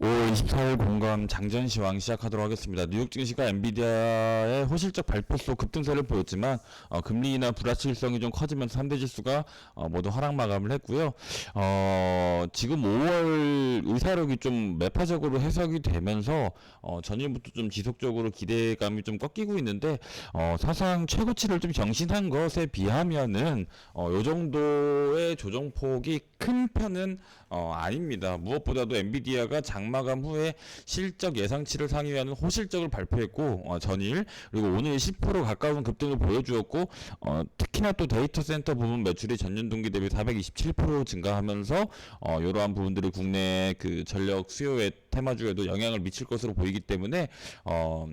5월 24일 공감 장전 시황 시작하도록 하겠습니다. 뉴욕 증시가 엔비디아의 호실적 발표 속 급등세를 보였지만 어, 금리 인하 불확실성이 좀 커지면서 3대 지수가 어, 모두 하락 마감을 했고요. 어, 지금 5월 의사력이 좀 매파적으로 해석이 되면서 어, 전일부터 좀 지속적으로 기대감이 좀 꺾이고 있는데 어, 사상 최고치를 좀 경신한 것에 비하면은 어, 요 정도의 조정폭이 큰 편은 어, 아닙니다. 무엇보다도 엔비디아가 장 마감 후에 실적 예상치를 상회하는 호실적을 발표했고 어, 전일 그리고 오늘 10% 가까운 급등을 보여주었고 어, 특히나 또 데이터 센터 부분 매출이 전년 동기 대비 427% 증가하면서 어, 이러한 부분들이 국내 그 전력 수요의 테마주에도 영향을 미칠 것으로 보이기 때문에 어,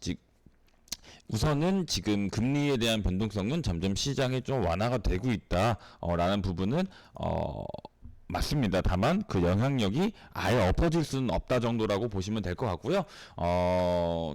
지, 우선은 지금 금리에 대한 변동성은 점점 시장에 좀 완화가 되고 있다라는 부분은 어 맞습니다. 다만 그 영향력이 아예 엎어질 수는 없다 정도라고 보시면 될 것 같고요. 어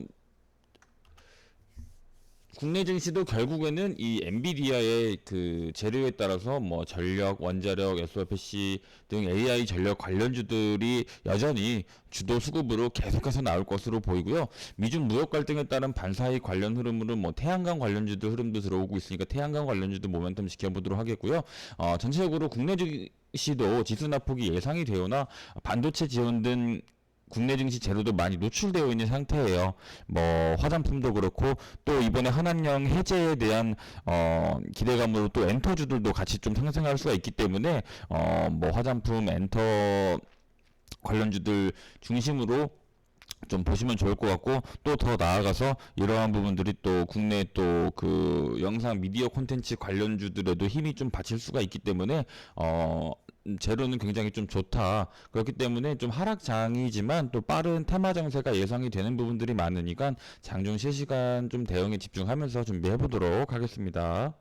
국내 증시도 결국에는 이 엔비디아의 그 재료에 따라서 뭐 전력, 원자력, SOFC 등 AI 전력 관련주들이 여전히 주도 수급으로 계속해서 나올 것으로 보이고요. 미중 무역 갈등에 따른 반사이 관련 흐름으로 뭐 태양광 관련주도 흐름도 들어오고 있으니까 태양광 관련주도 모멘텀 지켜보도록 하겠고요. 어, 전체적으로 국내 증 시도 지수 낙폭이 예상이 되거나 반도체 지원 등 국내 증시 재료도 많이 노출되어 있는 상태예요. 뭐 화장품도 그렇고 또 이번에 한한령 해제에 대한 어 기대감으로 또 엔터주들도 같이 좀 상승할 수가 있기 때문에 어 뭐 화장품 엔터 관련주들 중심으로 좀 보시면 좋을 것 같고 또 더 나아가서 이러한 부분들이 또 국내 또 그 영상 미디어 콘텐츠 관련주들에도 힘이 좀 받칠 수가 있기 때문에 어 재료는 굉장히 좀 좋다. 그렇기 때문에 좀 하락장이지만 또 빠른 테마 정세가 예상이 되는 부분들이 많으니까 장중 실시간 좀 대응에 집중하면서 준비해 보도록 하겠습니다.